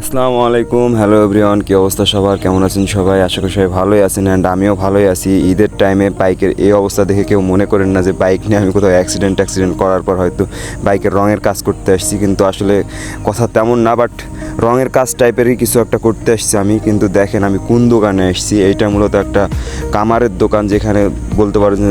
আসসালামু আলাইকুম। Hello everyone কী অবস্থা সবার? কেমন আছেন সবাই? আশা করি সবাই ভালোই আছেন অ্যান্ড আমিও ভালোই আছি। ঈদের টাইমে বাইকের এই অবস্থা দেখে কেউ মনে করেন না যে বাইক নিয়ে আমি কোথাও অ্যাক্সিডেন্ট অ্যাক্সিডেন্ট করার পর হয়তো বাইকের রঙের কাজ করতে আসছি। কিন্তু আসলে কথা তেমন না বাট রঙের কাজ টাইপেরই কিছু একটা করতে আসছি আমি। কিন্তু দেখেন আমি কোন দোকানে এসেছি। এইটা মূলত একটা কামারের দোকান যেখানে বলতে পারেন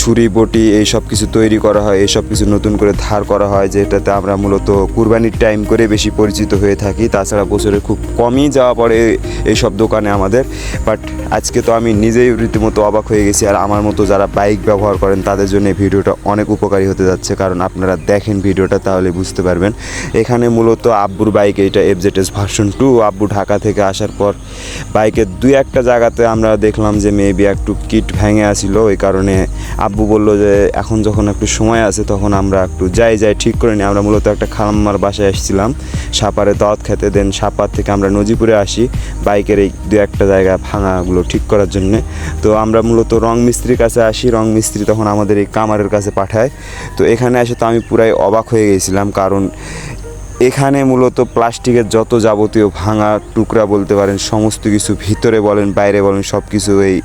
ছুরি, বটি এই সব কিছু তৈরি করা হয়, এই সব কিছু নতুন করে ধার করা হয়, যেটাতে আমরা মূলত কুরবানির টাইম করে বেশি পরিচিত হয়ে থাকি। তাছাড়া বছরে খুব কমই যাওয়া পড়ে এই সব দোকানে আমাদের। বাট আজকে তো আমি নিজেই রীতিমতো অবাক হয়ে গেছি, আর আমার মতো যারা বাইক ব্যবহার করেন, তাদের জন্য ভিডিওটা অনেক উপকারী হতে যাচ্ছে। কারণ আপনারা দেখেন ভিডিওটা, তাহলে বুঝতে পারবেন। এখানে মূলত আব্বুর বাইক এইটা এফজেডএস ভার্সন টু আব্বু ঢাকা থেকে আসার পর বাইকের দুই একটা জায়গাতে আমরা দেখলাম যে মেবি একটু কিট ভেঙে আসিল। ওই কারণে আব্বু বলল যে, এখন যখন একটু সময় আছে, তখন আমরা একটু যাই যাই, ঠিক করে নিই। আমরা মূলত একটা খালাম্মার বাসায় এসেছিলাম সাপারে দাওয়াত খেতে দেন। সাপার থেকে আমরা নজিপুরে আসি বাইকের এই দু একটা জায়গা ভাঙাগুলো ঠিক করার জন্যে। তো আমরা মূলত রং মিস্ত্রির কাছে আসি। রং মিস্ত্রি তখন আমাদের এই কামারের কাছে পাঠায়। তো এখানে এসে তো আমি পুরাই অবাক হয়ে গেছিলাম। কারণ এখানে মূলত প্লাস্টিকের যত যাবতীয় ভাঙা টুকরা বলতে পারেন, সমস্ত কিছু ভিতরে বলেন, বাইরে বলেন সব কিছু এই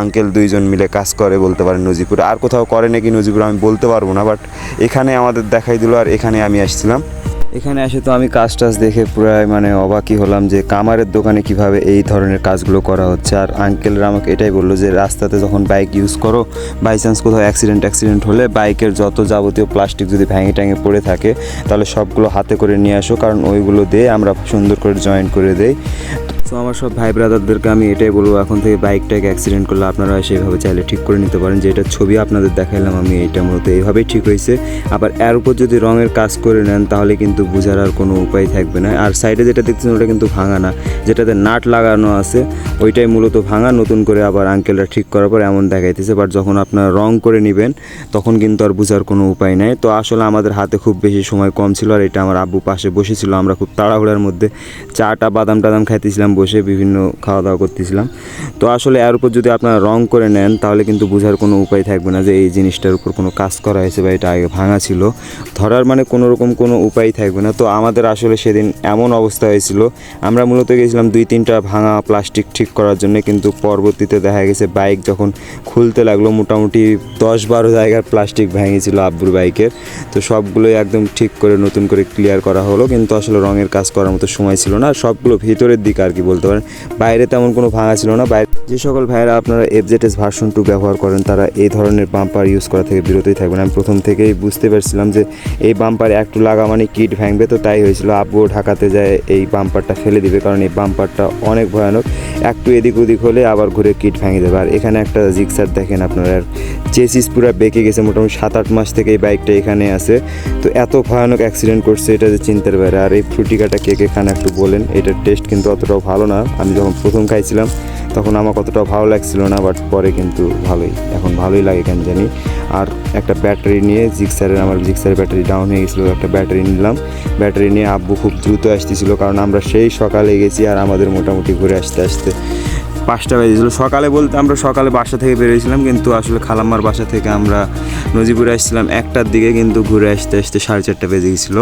আঙ্কেল দুইজন মিলে কাজ করে বলতে পারেন নজিপুরে। আর কোথাও করে নাকি নজিপুরে আমি বলতে পারব না বাট এখানে আমাদের দেখাই দিল আর এখানে আমি আসছিলাম। এখানে এসে তো আমি কাজ টাজ দেখে প্রায় মানে অবাকই হলাম যে কামারের দোকানে কীভাবে এই ধরনের কাজগুলো করা হচ্ছে। আর আঙ্কেলরা আমাকে এটাই বলল যে, রাস্তাতে যখন বাইক ইউজ করো বাই চান্স কোথাও অ্যাক্সিডেন্ট অ্যাক্সিডেন্ট হলে বাইকের যত যাবতীয় প্লাস্টিক যদি ভ্যাঙে ট্যাঙে পড়ে থাকে, তাহলে সবগুলো হাতে করে নিয়ে আসো, কারণ ওইগুলো দিয়ে আমরা সুন্দর করে জয়েন করে দেই। তো আমার সব ভাই ব্রাদারদেরকে আমি এটাই বলব, এখন থেকে বাইকটাকে অ্যাক্সিডেন্ট করলে আপনারা সেভাবে চাইলে ঠিক করে নিতে পারেন। যে এটা ছবি আপনাদের দেখাইলাম আমি, এটা মূলত এইভাবেই ঠিক হয়েছে। আবার এর উপর যদি রঙের কাজ করে নেন, তাহলে কিন্তু বোঝার আর কোনো উপায় থাকবে না। আর সাইডে যেটা দেখছেন ওটা কিন্তু ভাঙা না। যেটাতে নাট লাগানো আছে, ওইটাই মূলত ভাঙা। নতুন করে আবার আঙ্কেলরা ঠিক করার পর এমন দেখাইতেছে। বাট যখন আপনারা রং করে নেবেন, তখন কিন্তু আর বোঝার কোনো উপায় নাই। তো আসলে আমাদের হাতে খুব বেশি সময় কম ছিল, আর এটা আমার আব্বু পাশে বসেছিল। আমরা খুব তাড়াহুড়ার মধ্যে চাটা বাদাম টাদাম খাইতেছিলাম, বসে বিভিন্ন খাওয়া দাওয়া করতেছিলাম। তো আসলে এর উপর যদি আপনারা রং করে নেন, তাহলে কিন্তু বোঝার কোনো উপায় থাকবে না যে এই জিনিসটার উপর কোনো কাজ করা হয়েছে বা এটা আগে ভাঙা ছিল। ধরার মানে কোনো রকম কোনো উপায় থাকবে না। তো আমাদের আসলে সেদিন এমন অবস্থা হয়েছিল। আমরা মূলত গেছিলাম দুই তিনটা ভাঙা প্লাস্টিক ঠিক করার জন্য, কিন্তু পরবর্তীতে দেখা গেছে বাইক যখন খুলতে লাগল, মোটামুটি দশ বারো জায়গার প্লাস্টিক ভেঙেছিল আব্বুর বাইকের। তো সবগুলোই একদম ঠিক করে নতুন করে ক্লিয়ার করা হলো, কিন্তু আসলে রঙের কাজ করার মতো সময় ছিল না। সবগুলো ভিতরের দিকে আর কি বলতে পারেন। বাইরে তেমন কোনো ভাঙা ছিল না, বাইরে যে সকল ভাইয়েরা আপনারা এফজেডএস ভার্সন টু ব্যবহার করেন, তারা এই ধরনের বাম্পার ইউজ করা থেকে বিরতই থাকবেন। আমি প্রথম থেকেই বুঝতে পারছিলাম যে এই বাম্পার একটু লাগা মানে কিট ভাঙবে, তো তাই হয়েছিল। আব্বু ঢাকাতে যায়, এই বাম্পারটা ফেলে দিবে, কারণ এই বাম্পারটা অনেক ভয়ানক। একটু এদিক ওদিক হলে আবার ঘুরে কিট ভেঙে দেবে। আর এখানে একটা জিক্সার দেখেন আপনারা চেসিস পুরো বেঁকে গেছে, মোটামুটি সাত আট মাস থেকে এই বাইকটা এখানে আছে। তো এত ভয়ানক অ্যাক্সিডেন্ট করছে, এটা যে চিন্তার বাইরে। আর এই ফ্রুটিকাটা কে কে একটু বলেন এটার টেস্ট কিন্তু অতটাও ভালো না। আমি যখন প্রথম খাইছিলাম তখন আমার কতটা ভালো লাগছিল না বাট পরে কিন্তু ভালোই, এখন ভালোই লাগে কেন জানি। আর একটা ব্যাটারি নিয়ে জিক্সারের আমার জিক্সারের ব্যাটারি ডাউন হয়ে গেছিল, একটা ব্যাটারি নিলাম। ব্যাটারি নিয়ে আব্বু খুব দ্রুত আসতেছিল, কারণ আমরা সেই সকালে গেছি আর আমাদের মোটামুটি ঘুরে আসতে আসতে পাঁচটা বেজেছিলো। সকালে বলতে আমরা সকালে বাসা থেকে বেরিয়েছিলাম, কিন্তু আসলে খালাম্মার বাসা থেকে আমরা নজিপুরে আসছিলাম, একটার দিকে কিন্তু ঘুরে আসতে আসতে সাড়ে চারটা বেজে গেছিল।